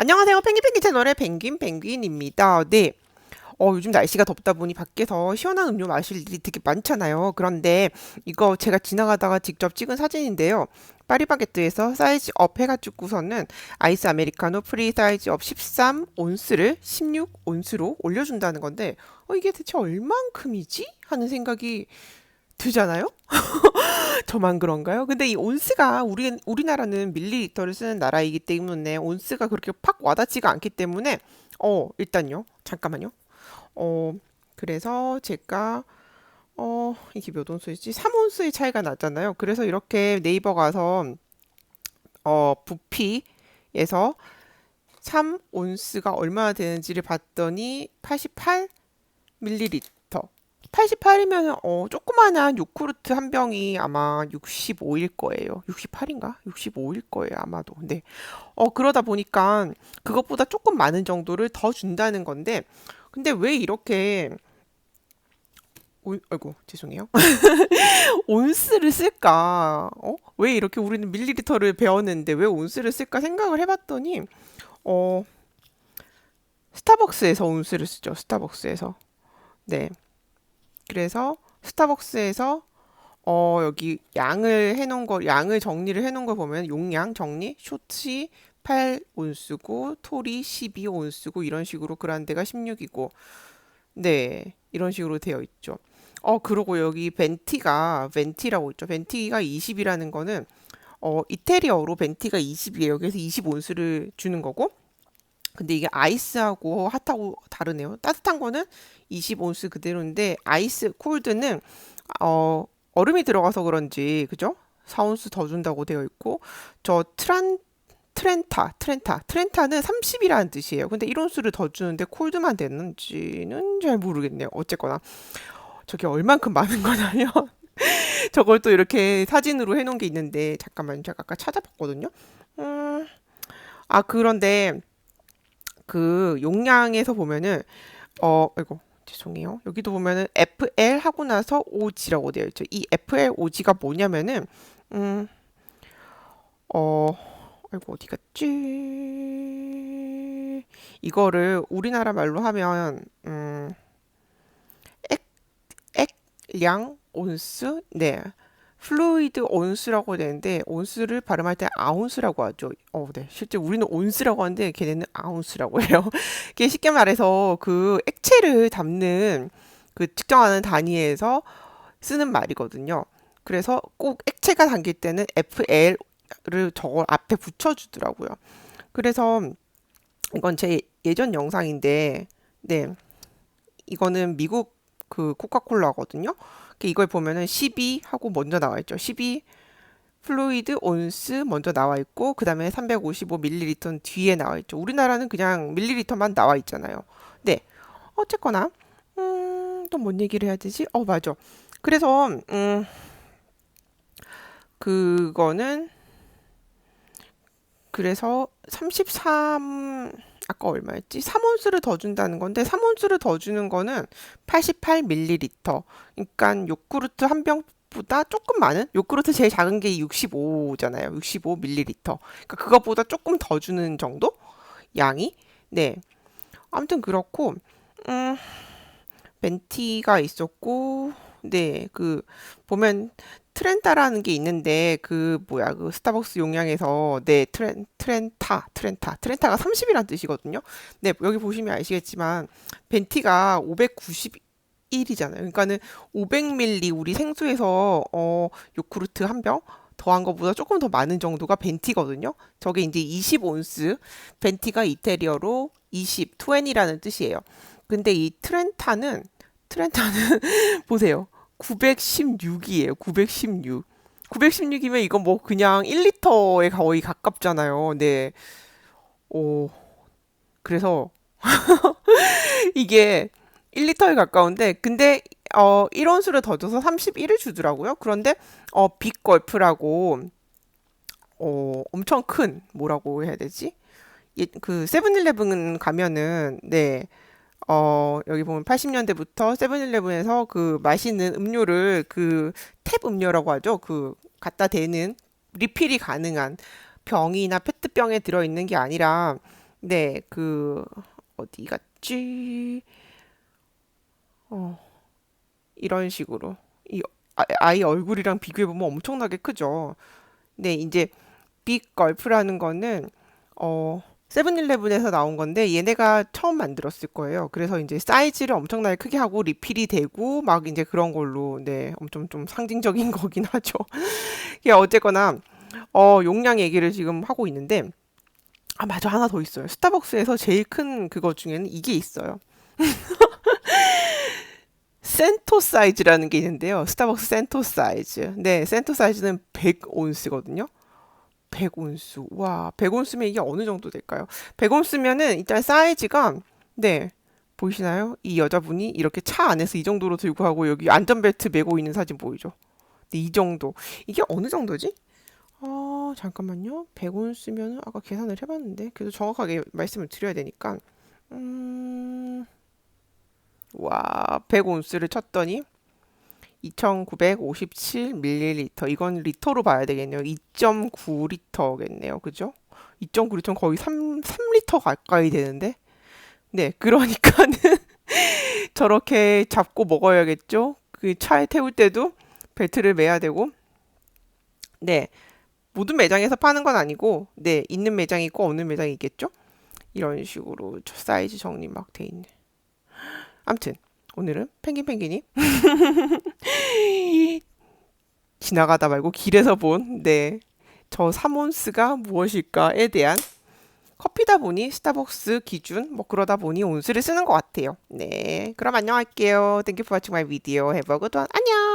안녕하세요. 펭귄펭귄 채널의 펭귄 펭귄입니다. 네. 어, 요즘 날씨가 덥다 보니 밖에서 시원한 음료 마실 일이 되게 많잖아요. 그런데 이거 제가 지나가다가 직접 찍은 사진인데요. 파리바게뜨에서 사이즈 업 해가지고서는 아이스 아메리카노 프리 사이즈 업 13온스를 16온스로 올려준다는 건데, 어, 이게 대체 얼만큼이지? 하는 생각이 들잖아요? 저만 그런가요? 근데 이 온스가 우리 우리나라는 밀리리터를 쓰는 나라이기 때문에 온스가 그렇게 팍 와닿지가 않기 때문에 어 일단요 잠깐만요 어 그래서 제가 어 이게 몇 온스였지? 3온스의 차이가 나잖아요. 그래서 이렇게 네이버 가서 어 부피에서 3온스가 얼마나 되는지를 봤더니 88 밀리리터 88이면 어 조그마한 요구르트 한 병이 아마 65일 거예요. 68인가? 65일 거예요, 아마도. 근데 어 그러다 보니까 그것보다 조금 많은 정도를 더 준다는 건데 근데 왜 이렇게 온, 아이고 죄송해요. 온스를 쓸까? 어? 왜 이렇게 우리는 밀리리터를 배웠는데 왜 온스를 쓸까 생각을 해봤더니 어 스타벅스에서 온스를 쓰죠. 스타벅스에서. 네. 그래서 스타벅스에서 어 여기 양을 해놓은 거 양을 정리를 해놓은 거 보면 용량 정리 쇼츠 8온스고 톨이 12온스고 이런 식으로 그란데가 16이고 네 이런 식으로 되어 있죠. 어 그리고 여기 벤티가 벤티라고 있죠. 벤티가 20이라는 거는 어 이태리어로 벤티가 20이에요. 그래서 20온스를 주는 거고 근데 이게 아이스하고 핫하고 다르네요. 따뜻한 거는 20온스 그대로인데 아이스 콜드는 어 얼음이 들어가서 그런지 그죠? 4온스 더 준다고 되어 있고 저 트란 트렌타 트렌타 트렌타는 30이라는 뜻이에요. 근데 1온스를 더 주는데 콜드만 되는지는 잘 모르겠네요. 어쨌거나 저게 얼만큼 많은 거냐면 저걸 또 이렇게 사진으로 해놓은 게 있는데 잠깐만 제가 아까 찾아봤거든요. 음, 아 그런데 그 용량에서 보면은 어 이거 죄송해요. 여기도 보면은 FL 하고 나서 OG라고 되어 있죠. 이 FL OG가 뭐냐면은 음, 어, 아이고 어디 갔지? 이거를 우리나라 말로 하면 음, 액, 액량 온스? 네. 플루이드 온스라고 되는데 온스를 발음할 때 아운스라고 하죠. 어, 네. 실제 우리는 온스라고 하는데 걔네는 아운스라고 해요. 이게 쉽게 말해서 그 액체를 담는 그 측정하는 단위에서 쓰는 말이거든요. 그래서 꼭 액체가 담길 때는 FL을 저걸 앞에 붙여주더라고요. 그래서 이건 제 예전 영상인데, 네. 이거는 미국 그 코카콜라거든요. 이걸 보면은 12 하고 먼저 나와 있죠. 12 플루이드 온스 먼저 나와 있고 그 다음에 355ml는 뒤에 나와 있죠. 우리나라는 그냥 밀리리터만 나와 있잖아요. 네. 어쨌거나 음, 또 뭔 얘기를 해야 되지? 어, 맞아. 그래서 음, 그거는 그래서 33 아까 얼마였지? 3온스를 더 준다는 건데 3온스를 더 주는 거는 88ml. 그러니까 요구르트 한 병 보다 조금 많은 요구르트 제일 작은 게 65잖아요. 65ml. 그러니까 그것보다 조금 더 주는 정도 양이 네. 아무튼 그렇고 음 벤티가 있었고 네, 그 보면 트렌타라는 게 있는데 그 뭐야 그 스타벅스 용량에서 네 트렌 트렌타 트렌타 트렌타가 30이란 뜻이거든요. 네 여기 보시면 아시겠지만 벤티가 591이잖아요. 그러니까는 500ml 우리 생수에서 어 요구르트 한 병 더한 것보다 조금 더 많은 정도가 벤티거든요. 저게 이제 20온스 벤티가 이태리어로 20, 20라는 뜻이에요. 근데 이 트렌타는 트렌타는 보세요. 916이에요. 916. 916이면 이건 뭐 그냥 1리터에 거의 가깝잖아요. 네. 오. 그래서 이게 1리터에 가까운데 근데 어 1원수를 더 줘서 31을 주더라고요. 그런데 어 빅걸프라고 어 엄청 큰 뭐라고 해야 되지? 예, 그 세븐일레븐 가면은 네. 어, 여기 보면 80년대부터 세븐일레븐에서 그 마시는 음료를 그 탭 음료라고 하죠. 그 갖다 대는 리필이 가능한 병이나 페트병에 들어있는 게 아니라 네, 그 어디 갔지? 어, 이런 식으로 이 아- 아이 얼굴이랑 비교해 보면 엄청나게 크죠. 네, 이제 빅 걸프라는 거는 어 세븐일레븐에서 나온 건데 얘네가 처음 만들었을 거예요. 그래서 이제 사이즈를 엄청나게 크게 하고 리필이 되고 막 이제 그런 걸로 네, 엄청 좀 상징적인 거긴 하죠. 예, 어쨌거나 어 용량 얘기를 지금 하고 있는데 아, 맞아. 하나 더 있어요. 스타벅스에서 제일 큰 그거 중에는 이게 있어요. 센토 사이즈라는 게 있는데요. 스타벅스 센토 사이즈. 네, 센토 사이즈는 100온스거든요. 100온스. 와, 100온스면 이게 어느 정도 될까요? 100온스면은 일단 사이즈가 네. 보이시나요? 이 여자분이 이렇게 차 안에서 이 정도로 들고 하고 여기 안전벨트 메고 있는 사진 보이죠? 네, 이 정도. 이게 어느 정도지? 어, 잠깐만요. 100온스면은 아까 계산을 해봤는데 그래도 정확하게 말씀을 드려야 되니까 음, 와, 100온스를 쳤더니 2957ml. 이건 리터로 봐야 되겠네요. 2.9리터겠네요. 그죠? 2.9리터는 거의 3, 3리터 가까이 되는데. 네, 그러니까는 저렇게 잡고 먹어야겠죠? 그 차에 태울 때도 벨트를 매야 되고. 네, 모든 매장에서 파는 건 아니고, 네, 있는 매장이 있고 없는 매장이 있겠죠? 이런 식으로 사이즈 정리 막 돼 있네. 암튼 오늘은 펭귄 펭귄이 지나가다 말고 길에서 본, 네, 저 3온스가 무엇일까에 대한 커피다 보니 스타벅스 기준 뭐 그러다 보니 온수를 쓰는 것 같아요. 네, 그럼 안녕할게요. Thank you for watching my video. Have a good one. 안녕.